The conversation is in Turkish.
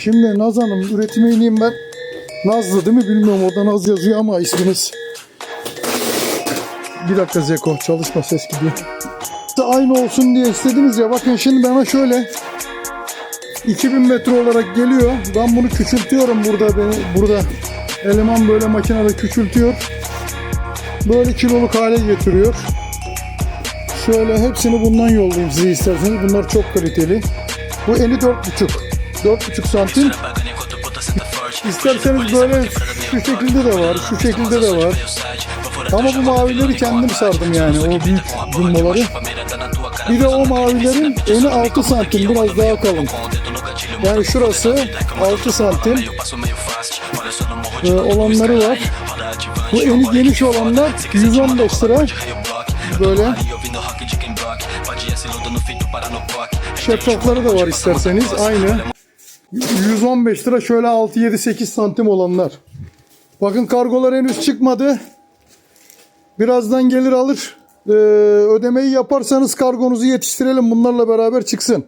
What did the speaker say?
Şimdi Naz Hanım üretime ineyim ben. Nazlı değil mi bilmiyorum orada Naz yazıyor ama isminiz. Bir dakika Zeko çalışma ses gidiyor. Aynı olsun diye istediniz ya bakın şimdi bana şöyle 2000 metre olarak geliyor. Ben bunu küçültüyorum burada beni burada eleman böyle makinede küçültüyor. Böyle kiloluk hale getiriyor. Şöyle hepsini bundan yollayayım size isterseniz. Bunlar çok kaliteli. Bu eni 4,5. 4,5 santim. İsterseniz böyle şu şekilde de var, şu şekilde de var. Ama bu mavileri kendim sardım yani o büyük jumboları. Bir de o mavilerin eni 6 santim biraz daha kalın. Yani şurası 6 santim e, olanları var. Bu eni geniş olanlar 115 lira. Böyle şeffafları da var isterseniz aynı. 115 lira şöyle 6 7 8 santim olanlar. Bakın kargolar henüz çıkmadı. Birazdan gelir alır. Ee, ödemeyi yaparsanız kargonuzu yetiştirelim bunlarla beraber çıksın.